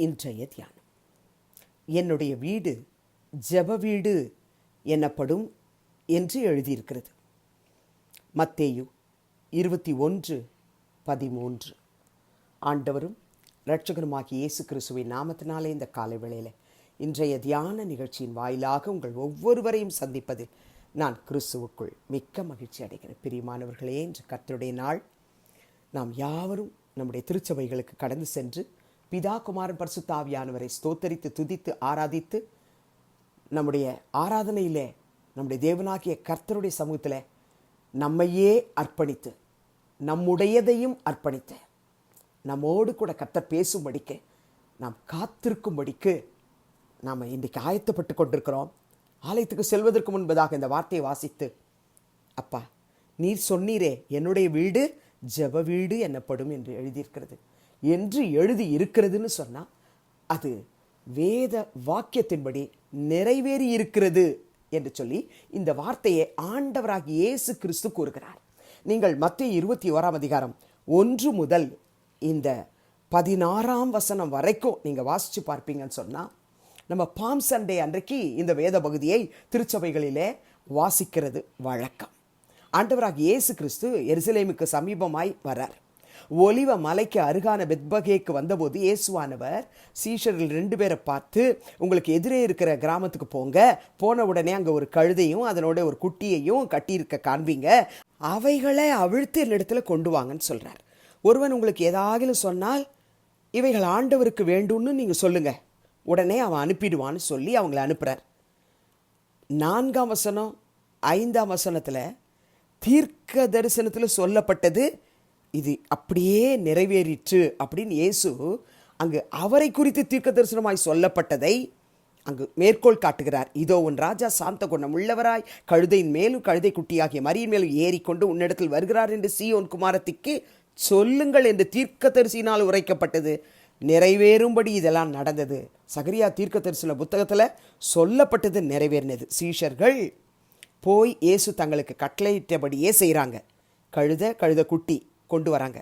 இன்றைய தியானம். என்னுடைய வீடு ஜெப வீடு எனப்படும் என்று எழுதியிருக்கிறது. மத்தேயு இருபத்தி ஒன்று பதிமூன்று. ஆண்டவரும் இரட்சகருமாகிய இயேசு கிறிஸ்துவின் நாமத்தினாலே இந்த காலை வேளையில் இன்றைய தியான நிகழ்ச்சியின் வாயிலாக உங்கள் ஒவ்வொருவரையும் சந்திப்பதில் நான் கிறிஸ்துவுக்குள் மிக்க மகிழ்ச்சி அடைகிறேன். பிரியமானவர்களே இன்று கத்தருடைய நாள். நாம் யாவரும் நம்முடைய திருச்சபைகளுக்கு கடந்து சென்று பிதா குமாரன் பரிசுத்தாவியானவரை ஸ்தோத்தரித்து துதித்து ஆராதித்து நம்முடைய ஆராதனையிலே நம்முடைய தேவனாகிய கர்த்தருடைய சமூகத்தில் நம்மையே அர்ப்பணித்து நம்முடையதையும் அர்ப்பணித்து நம்மோடு கூட கர்த்தர் பேசும்படிக்கு நாம் காத்திருக்கும்படிக்கு நாம் இன்றைக்கு ஆயத்தப்பட்டு கொண்டிருக்கிறோம். ஆலயத்துக்கு செல்வதற்கு முன்பதாக இந்த வார்த்தையை வாசித்து அப்பா நீர் சொன்னீரே என்னுடைய வீடு ஜெப வீடு எனப்படும் என்று எழுதியிருக்கிறது. என்று எழுதி இருக்கிறதுன்னு சொன்னால் அது வேத வாக்கியத்தின்படி நிறைவேறி இருக்கிறது என்று சொல்லி இந்த வார்த்தையை ஆண்டவராகி இயேசு கிறிஸ்து கூறுகிறார். நீங்கள் மத்திய இருபத்தி ஓராம் அதிகாரம் ஒன்று முதல் இந்த பதினாறாம் வசனம் வரைக்கும் நீங்கள் வாசித்து பார்ப்பீங்கன்னு சொன்னால் நம்ம பாம் சண்டே அன்றைக்கு இந்த வேத பகுதியை திருச்சபைகளிலே வாசிக்கிறது வழக்கம். ஆண்டவராக இயேசு கிறிஸ்து எருசலேமுக்கு சமீபமாய் வரார் ஒலிவ மலைக்கு அருகான பெத்பகேக்கு வந்தபோது இயேசுவானவர் சீஷர்கள் ரெண்டு பேரை பார்த்து உங்களுக்கு எதிரே இருக்கிற கிராமத்துக்கு போங்க. போன உடனே அங்கே ஒரு கழுதையும் அதனோட ஒரு குட்டியையும் கட்டியிருக்க காண்பீங்க. அவைகளை அவிழ்த்து என்னிடத்துல கொண்டு வாங்கன்னு சொல்கிறார் ஒருவன் உங்களுக்கு ஏதாகிலும் சொன்னால் இவைகள் ஆண்டவருக்கு வேண்டும்னு நீங்கள் சொல்லுங்கள் உடனே அவன் அனுப்பிடுவான்னு சொல்லி அவங்கள அனுப்புகிறார் நான்காம் வசனம் ஐந்தாம் வசனத்தில் தீர்க்க தரிசனத்தில் சொல்லப்பட்டது இது அப்படியே நிறைவேறிற்று அப்படின்னு இயேசு அங்கு அவரை குறித்து தீர்க்க தரிசனமாய் சொல்லப்பட்டதை அங்கு மேற்கோள் காட்டுகிறார். இதோ உன் ராஜா சாந்த குணம் உள்ளவராய் கழுதையின் மேலும் கழுதை குட்டியாகிய மரியின் மேலும் ஏறிக்கொண்டு உன்னிடத்தில் வருகிறார் என்று சியோன் குமாரத்திக்கு சொல்லுங்கள் என்று தீர்க்க தரிசினால் உரைக்கப்பட்டது. நிறைவேறும்படி இதெல்லாம் நடந்தது. சகரியா தீர்க்க தரிசன புத்தகத்தில் சொல்லப்பட்டது நிறைவேறினது. சீஷர்கள் போய் இயேசு தங்களுக்கு கட்டளையிட்டபடியே செய்கிறாங்க கழுத கழுத குட்டி. கொண்டு வராங்க.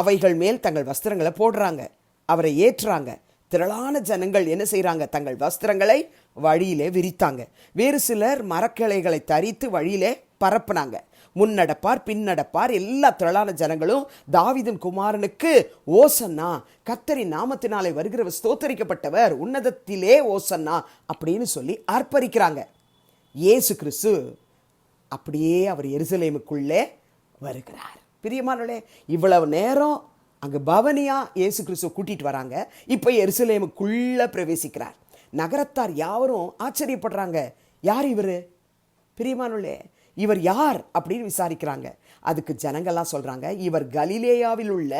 அவைகள் மேல் தங்கள் வஸ்திரங்களை போடுறாங்க. அவரை ஏற்றுறாங்க திரளான ஜனங்கள் என்ன செய்கிறாங்க தங்கள் வஸ்திரங்களை வழியிலே விரித்தாங்க. வேறு சிலர் மரக்கிளைகளை தரித்து வழியிலே பரப்புனாங்க. முன்னடப்பார் பின்னடப்பார் எல்லா திரளான ஜனங்களும் தாவிதன் குமாரனுக்கு ஓசன்னா கத்தரின் நாமத்தினாலே வருகிறவர் ஸ்தோத்தரிக்கப்பட்டவர். உன்னதத்திலே ஓசன்னா அப்படின்னு சொல்லி அர்ப்பரிக்கிறாங்க. இயேசு கிறிஸ்து அப்படியே அவர் எருசலேமுக்குள்ளே வருகிறார். பிரியமானே இவ்வளவு நேரம் அங்கே பவனியா இயேசு கிறிஸ்துவ கூட்டிட்டு வராங்க. இப்போ எருசலேமுக்குள்ளே பிரவேசிக்கிறார். நகரத்தார் யாவரும் ஆச்சரியப்படுறாங்க. யார் இவர்? பிரியமானே இவர் யார் அப்படின்னு விசாரிக்கிறாங்க. அதுக்கு ஜனங்கள்லாம் சொல்கிறாங்க இவர் கலிலேயாவில் உள்ள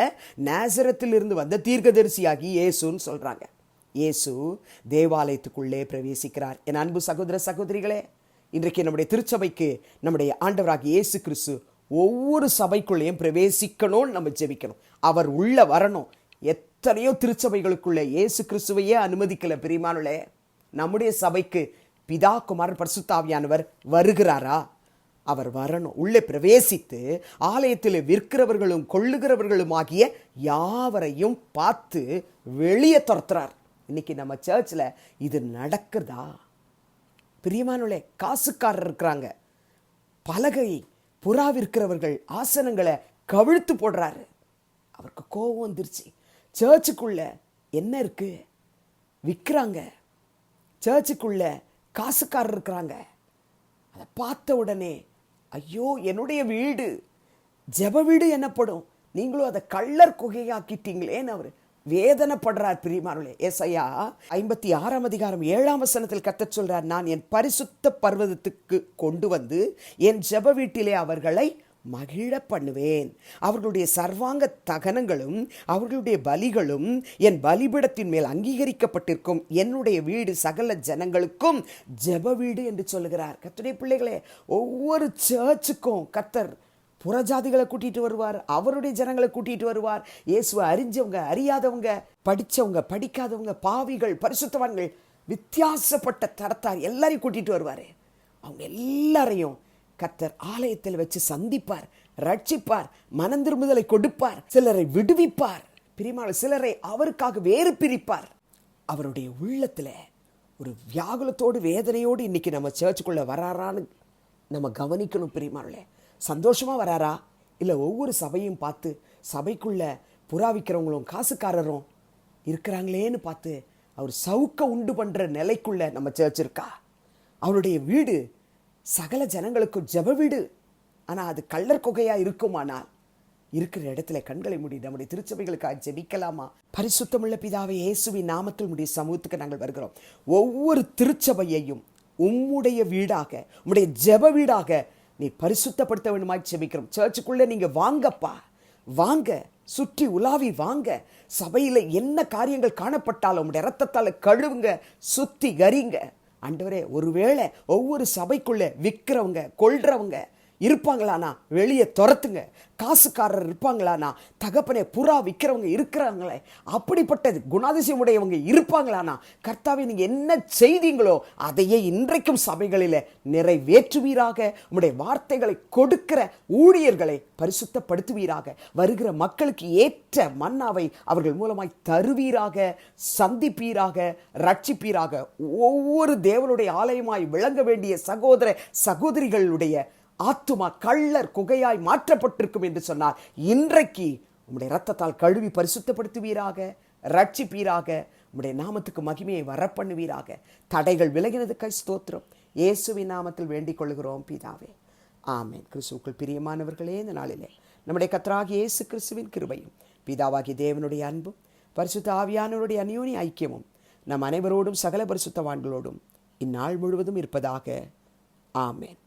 நேசரத்திலிருந்து வந்த தீர்க்கதரிசியாகி இயேசுன்னு சொல்கிறாங்க இயேசு தேவாலயத்துக்குள்ளே பிரவேசிக்கிறார். என் அன்பு சகோதர சகோதரிகளே இன்றைக்கு நம்முடைய திருச்சபைக்கு நம்முடைய ஆண்டவராக இயேசு கிறிஸ்து ஒவ்வொரு சபைக்குள்ளேயும் பிரவேசிக்கணும்னு நம்ம ஜெபிக்கணும். அவர் உள்ள வரணும். எத்தனையோ திருச்சபைகளுக்குள்ளே இயேசு கிறிஸ்துவையே அனுமதிக்கல பிரிமானுளே நம்முடைய சபைக்கு பிதா குமார் பரிசுத்தாவியானவர் வருகிறாரா? அவர் வரணும். உள்ளே பிரவேசித்து ஆலயத்தில் விற்கிறவர்களும் கொள்ளுகிறவர்களும் ஆகிய யாவரையும் பார்த்து வெளியே துரத்துறார். இன்னைக்கு நம்ம சர்ச்சில் இது நடக்குதா? பிரியமானவளே காசுக்காரர் இருக்கிறாங்க. பலகை புறாவிற்கிறவர்கள் ஆசனங்களை கவிழ்த்து போடுறாரு. அவருக்கு கோபம் வந்துருச்சு. சர்ச்சுக்குள்ள என்ன இருக்கு? விற்கிறாங்க சர்ச்சுக்குள்ள காசுக்காரர் இருக்கிறாங்க. அதை பார்த்த உடனே ஐயோ என்னுடைய வீடு. ஜெப வீடு என்னப்படும் நீங்களும் அதை கள்ளர் குகையாக்கிட்டீங்களேன்னு அவர் வேதனைப்படுறார் பிரியமானே ஏசையா ஐம்பத்தி ஆறாம் அதிகாரம் ஏழாம் வசனத்தில் கத்தச் சொல்றார் நான் என் பரிசுத்த பர்வதத்துக்கு கொண்டு வந்து என் ஜெப வீட்டிலே அவர்களை மகிழ பண்ணுவேன் அவர்களுடைய சர்வாங்க தகனங்களும் அவர்களுடைய பலிகளும் என் பலிபிடத்தின் மேல் அங்கீகரிக்கப்பட்டிருக்கும். என்னுடைய வீடு சகல ஜனங்களுக்கும் ஜெப வீடு என்று சொல்லுகிறார். கத்துடைய பிள்ளைகளே ஒவ்வொரு சர்ச்சுக்கும் கத்தர் புறஜாதிகளை கூட்டிட்டு வருவார் அவருடைய ஜனங்களை கூட்டிட்டு வருவார். இயேசுவை அறிஞ்சவங்க அறியாதவங்க படிச்சவங்க படிக்காதவங்க பாவிகள் பரிசுத்தவான்கள் வித்தியாசப்பட்ட தரத்தார் எல்லாரையும் கூட்டிட்டு வருவார். அவங்க எல்லாரையும் கத்தர் ஆலயத்தில் வச்சு சந்திப்பார் ரட்சிப்பார் மனந்திரும்புதலை கொடுப்பார் சிலரை விடுவிப்பார். பிரிமாள் சிலரை அவருக்காக வேறு பிரிப்பார். அவருடைய உள்ளத்தில் ஒரு வியாகுலத்தோடு வேதனையோடு இன்னைக்கு நம்ம சேர்ச்சுக்குள்ளே வராரான்னு நம்ம கவனிக்கணும் பிரியமானே சந்தோஷமாக வராரா? இல்லை ஒவ்வொரு சபையும் பார்த்து சபைக்குள்ள புறாவிக்கிறவங்களும் காசுக்காரரும் இருக்கிறாங்களேன்னு பார்த்து அவர் சவுக்க உண்டு பண்ணுற நிலைக்குள்ள நம்ம சர்ச் இருக்கா? அவருடைய வீடு சகல ஜனங்களுக்கும் ஜெப வீடு. ஆனால் அது கள்ளர் குகையாக இருக்குமானால்? இருக்கிற இடத்துல கண்களை மூடி நம்முடைய திருச்சபைகளுக்காக ஜெபிக்கலாமா? பரிசுத்தமுள்ள பிதாவை இயேசுவின் நாமத்தில் உடைய சமூகத்துக்கு நாங்கள் வருகிறோம். ஒவ்வொரு திருச்சபையையும் உம்முடைய வீடாக உம்முடைய ஜெப வீடாக நீ பரிசுத்தப்படுத்த வேண்டுமாய் செபிக்கிறோம். சர்ச்சுக்குள்ளே நீங்க வாங்கப்பா. வாங்க. சுற்றி உலாவி வாங்க. சபையில் என்ன காரியங்கள் காணப்பட்டாலும் உங்களுடைய ரத்தத்தால் கழுவுங்க சுத்தி கரிங்க அண்டவரே ஒருவேளை ஒவ்வொரு சபைக்குள்ளே விற்கிறவங்க கொள்றவங்க இருப்பாங்களானா வெளியே துரத்துங்க. காசுக்காரர் இருப்பாங்களானா தகப்பனே புறா விற்கிறவங்க இருக்கிறாங்களே. அப்படிப்பட்ட குணாதிசயம் உடையவங்க இருப்பாங்களானா கர்த்தாவே நீங்க என்ன செய்தீங்களோ அதையே இன்றைக்கும் சபைகளில் நிறைவேற்றுவீராக. உங்களுடைய வார்த்தைகளை கொடுக்கிற ஊழியர்களை பரிசுத்தப்படுத்துவீராக. வருகிற மக்களுக்கு ஏற்ற மன்னாவை அவர்கள் மூலமாய் தருவீராக சந்திப்பீராக ரட்சிப்பீராக. ஒவ்வொரு தேவனுடைய ஆலயமாய் விளங்க வேண்டிய சகோதர சகோதரிகளுடைய ஆத்துமா கள்ளர் குகையாய் மாற்றப்பட்டிருக்கும் என்று சொன்னார். இன்றைக்கு உம்முடைய ரத்தத்தால் கழுவி பரிசுத்தப்படுத்துவீராக ரட்சிப்பீராக உம்முடைய நாமத்துக்கு மகிமையை வரப்பண்ணுவீராக. தடைகள் விலகினது கை ஸ்தோத்திரம். இயேசுவின் நாமத்தில் வேண்டிக் கொள்கிறோம் பிதாவே. ஆமேன். கிறிஸ்துக்குள் பிரியமானவர்களே இந்த நாளிலே நம்முடைய கத்தராகி இயேசு கிறிஸ்துவின் கிருபையும் பிதாவாகி தேவனுடைய அன்பும் பரிசுத்த ஆவியானவருடைய அந்யோனி ஐக்கியமும் நம் அனைவரோடும் சகல பரிசுத்தவான்களோடும் இந்நாள் முழுவதும் இருப்பதாக. ஆமேன்.